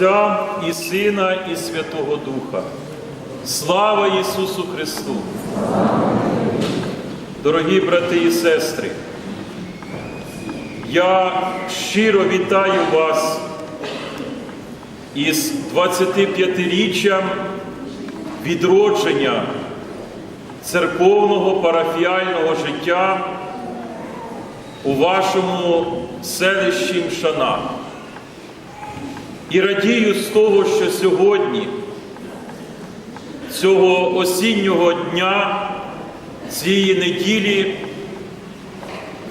Отця і Сина, і Святого Духа. Слава Ісусу Христу! Дорогі брати і сестри, я щиро вітаю вас із 25-річчям відродження церковного парафіального життя у вашому селищі Мшана. І радію з того, що сьогодні, цього осіннього дня, цієї неділі,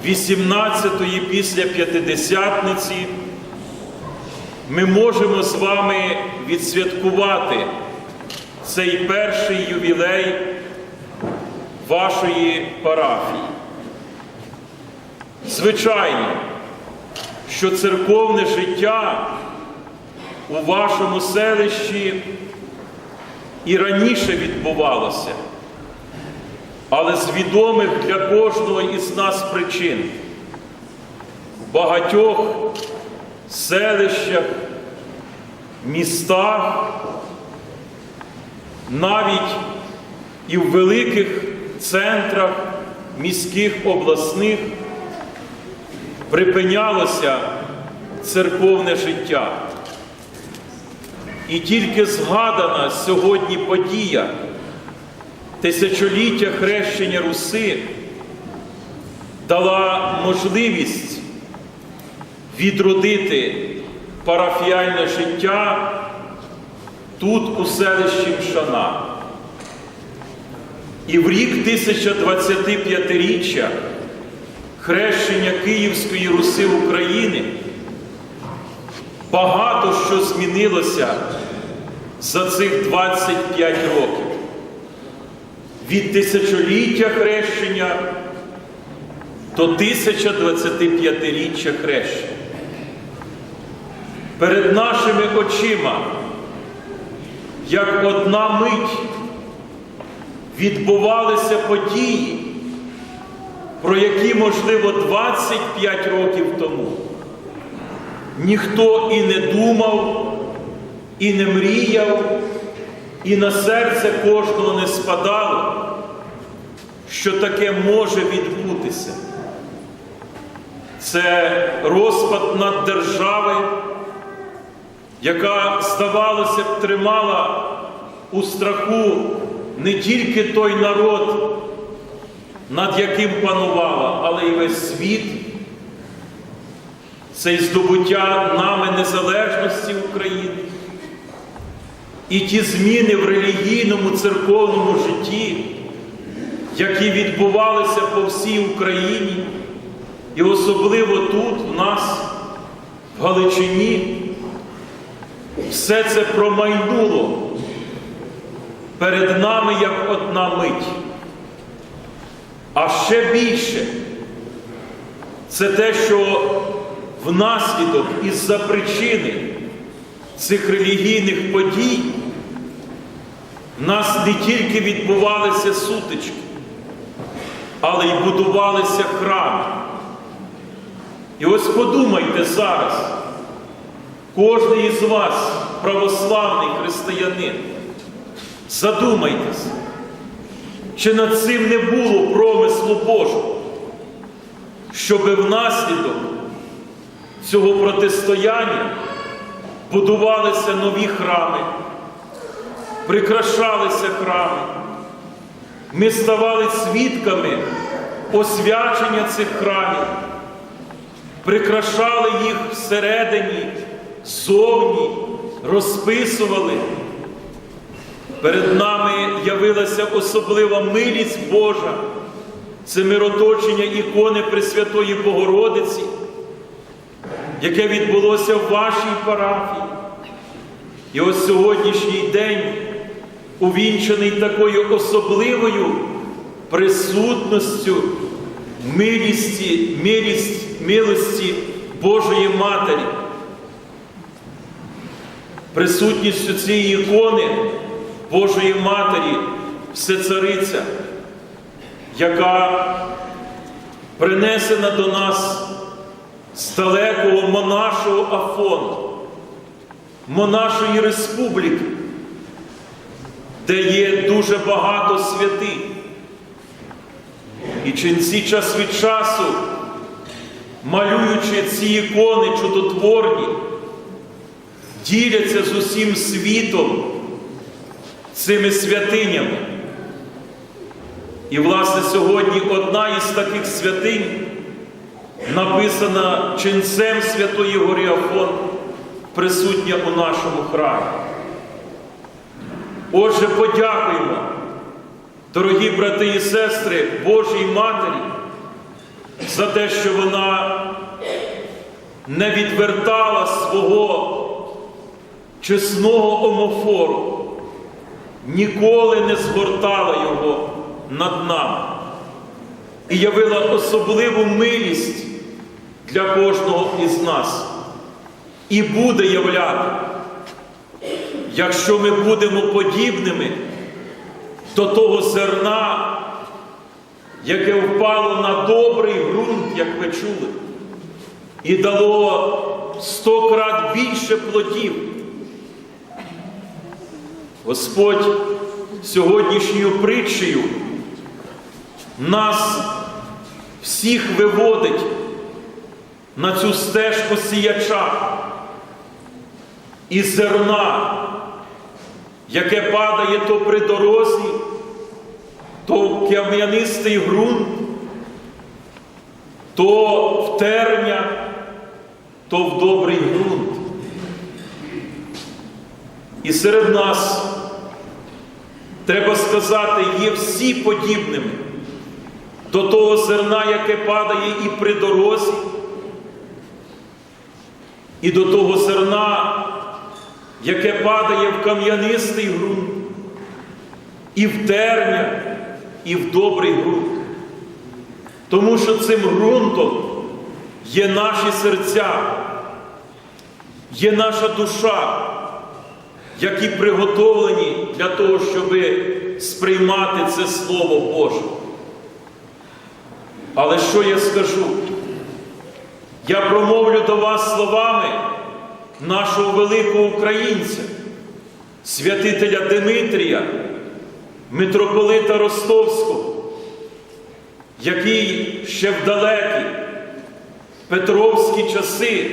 18-ї після П'ятидесятниці, ми можемо з вами відсвяткувати цей перший ювілей вашої парафії. Звичайно, що церковне життя у вашому селищі і раніше відбувалося, але з відомих для кожного із нас причин в багатьох селищах, містах, навіть і в великих центрах міських обласних припинялося церковне життя. І тільки згадана сьогодні подія тисячоліття хрещення Руси дала можливість відродити парафіальне життя тут, у селищі Мшана. І в рік 1025-річчя хрещення Київської Руси України багато що змінилося за цих 25 років. Від тисячоліття хрещення до 1025-річчя хрещення. Перед нашими очима, як одна мить, відбувалися події, про які, можливо, 25 років тому ніхто і не думав, і не мріяв, і на серце кожного не спадало, що таке може відбутися. Це розпад над держави, яка, здавалося б, тримала у страху не тільки той народ, над яким панувала, але й весь світ. Це й здобуття нами незалежності України. І ті зміни в релігійному церковному житті, які відбувалися по всій Україні, і особливо тут, в нас, в Галичині, все це промайнуло перед нами як одна мить. А ще більше це те, що внаслідок із-за причини цих релігійних подій в нас не тільки відбувалися сутички, але й будувалися храми. І ось подумайте зараз, кожен із вас, православний християнин, задумайтесь, чи над цим не було промислу Божого, щоби внаслідок цього протистояння будувалися нові храми, прикрашалися храми. Ми ставали свідками освячення цих храмів, прикрашали їх всередині, зовні, розписували. Перед нами явилася особлива милість Божа, це мироточення ікони Пресвятої Богородиці яке відбулося в вашій парафії. І ось сьогоднішній день увінчений такою особливою присутністю милісті, милість, милості Божої Матері. Присутністю цієї ікони Божої Матері, Всецариця, яка принесена до нас з далекого монашого Афону, нашої республіки, де є дуже багато святих. І ченці час від часу, малюючи ці ікони чудотворні, діляться з усім світом цими святинями. І, власне, сьогодні одна із таких святинь написана ченцем Святої Гори Афон, присутня у нашому храмі. Отже, подякуємо, дорогі брати і сестри Божій Матері, за те, що вона не відвертала свого чесного омофору, ніколи не згортала його над нами і явила особливу милість для кожного із нас. І буде являти, якщо ми будемо подібними до того зерна, яке впало на добрий ґрунт, як ви чули, і дало сто крат більше плодів. Господь сьогоднішньою притчею нас всіх виводить на цю стежку сіяча і зерна, яке падає то при дорозі, то в кам'янистий ґрунт, то в терня, то в добрий ґрунт. І серед нас, треба сказати, є всі подібними до того зерна, яке падає і при дорозі, і до того зерна, яке падає в кам'янистий ґрунт, і в терня, і в добрий ґрунт. Тому що цим ґрунтом є наші серця, є наша душа, які приготовлені для того, щоб сприймати це Слово Боже. Але що я скажу? Я промовлю до вас словами нашого великого українця, святителя Димитрія, митрополита Ростовського, який ще в далекі Петровські часи,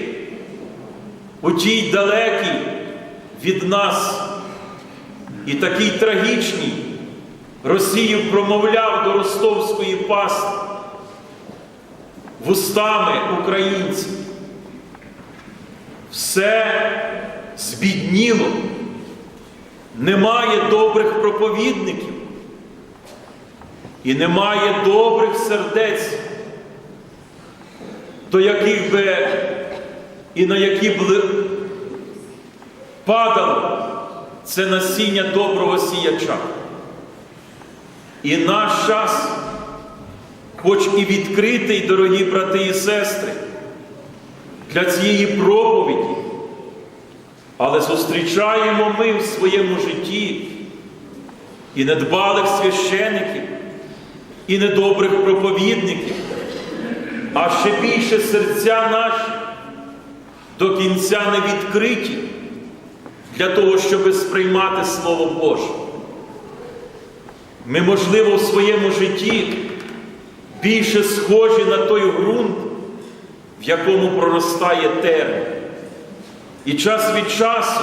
у тій далекій від нас і такій трагічній Росію промовляв до ростовської пасти вустами українців. Все збідніло, немає добрих проповідників і немає добрих сердець, до яких би і на які б падало це насіння доброго сіяча. І наш час хоч і відкритий, дорогі брати і сестри, для цієї проповіді, але зустрічаємо ми в своєму житті і недбалих священиків, і недобрих проповідників, а ще більше серця наші до кінця не відкриті для того, щоб сприймати Слово Боже. Ми, можливо, в своєму житті більше схожі на той ґрунт, в якому проростає терен. І час від часу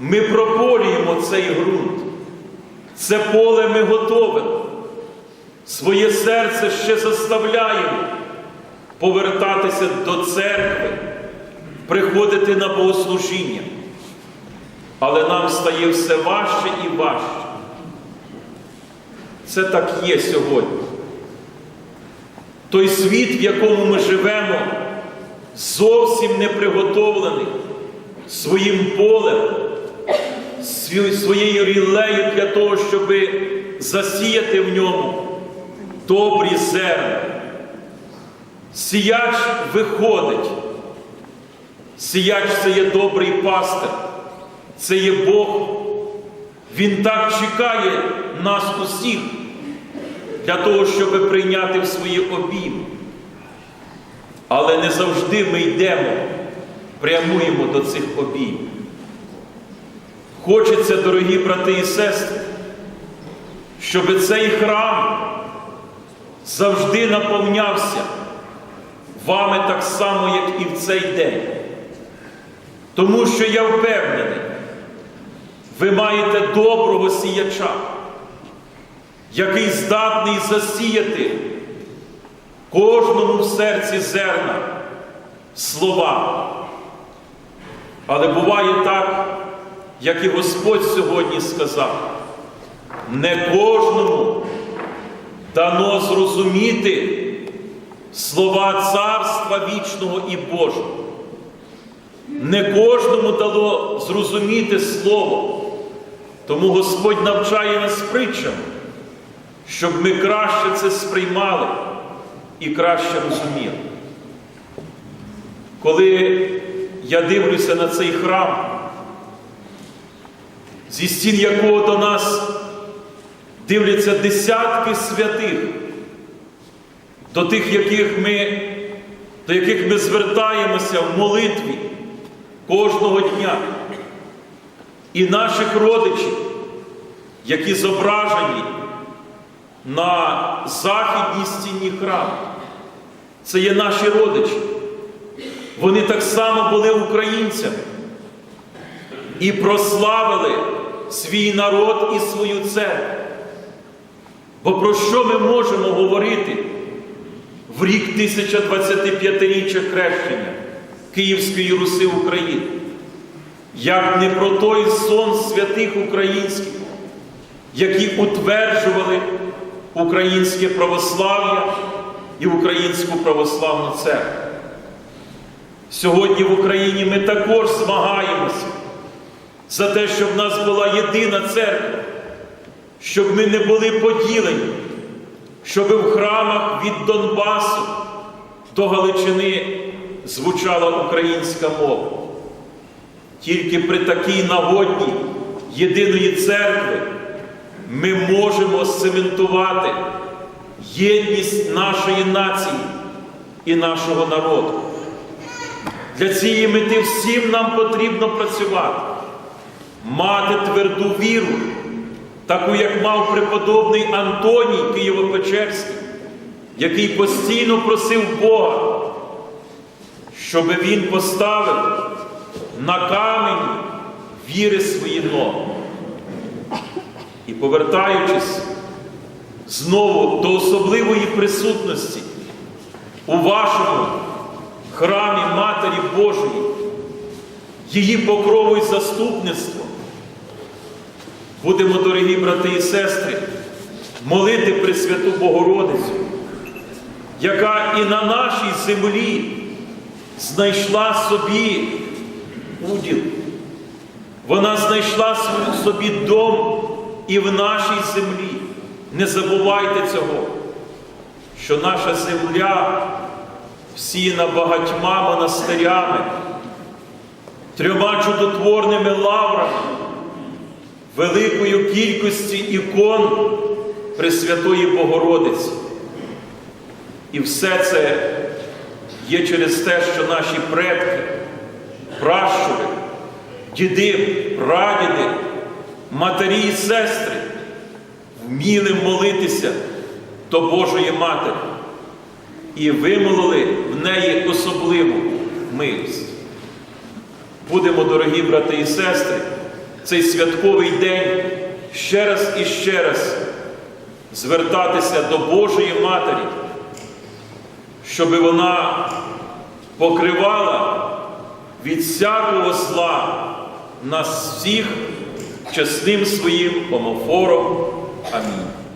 ми прополюємо цей ґрунт. Це поле ми готовимо. Своє серце ще заставляємо повертатися до церкви, приходити на богослужіння. Але нам стає все важче і важче. Це так є сьогодні. Той світ, в якому ми живемо, зовсім не приготовлений своїм полем, своєю рілею для того, щоб засіяти в ньому добрі зерна. Сіяч виходить. Сіяч це є добрий пастир, це є Бог. Він так чекає нас усіх для того, щоб прийняти в свої обійми. Але не завжди ми йдемо прямуємо до цих обій. Хочеться, дорогі брати і сестри, щоб цей храм завжди наповнявся вами так само, як і в цей день. Тому що я впевнений, ви маєте доброго сіяча, який здатний засіяти кожному в серці зерна слова. Але буває так, як і Господь сьогодні сказав, не кожному дано зрозуміти слова Царства вічного і Божого. Не кожному дало зрозуміти Слово. Тому Господь навчає нас притчами, щоб ми краще це сприймали і краще розуміли. Коли я дивлюся на цей храм, зі стін якого до нас дивляться десятки святих, до тих, яких ми, до яких ми звертаємося в молитві кожного дня, і наших родичів, які зображені на західній стіні храму. Це є наші родичі. Вони так само були українцями і прославили свій народ і свою церкву. Бо про що ми можемо говорити в рік 1025-річчя хрещення Київської Руси України? Як не про той сон святих українських, які утверджували українське православ'я і українську православну церкву. Сьогодні в Україні ми також змагаємося за те, щоб в нас була єдина церква, щоб ми не були поділені, щоб в храмах від Донбасу до Галичини звучала українська мова. Тільки при такій нагоді єдиної церкви ми можемо цементувати єдність нашої нації і нашого народу. Для цієї мети всім нам потрібно працювати, мати тверду віру, таку, як мав преподобний Антоній Києво-Печерський, який постійно просив Бога, щоб він поставив на камені віри свої ноги. І повертаючись знову до особливої присутності у вашому храмі Матері Божої, її покрову і заступництво, будемо, дорогі брати і сестри, молити Пресвяту Богородицю, яка і на нашій землі знайшла собі уділ. Вона знайшла собі дом і в нашій землі. Не забувайте цього, що наша земля всіяна багатьма монастирями, трьома чудотворними лаврами, великою кількістю ікон Пресвятої Богородиці. І все це є через те, що наші предки, пращури, діди, прадіди, матері і сестри вміли молитися до Божої Матері і вимолили в неї особливу милість. Будемо, дорогі брати і сестри, цей святковий день ще раз і ще раз звертатися до Божої Матері, щоб вона покривала від всякого зла нас всіх чесним своїм омофором. Амінь.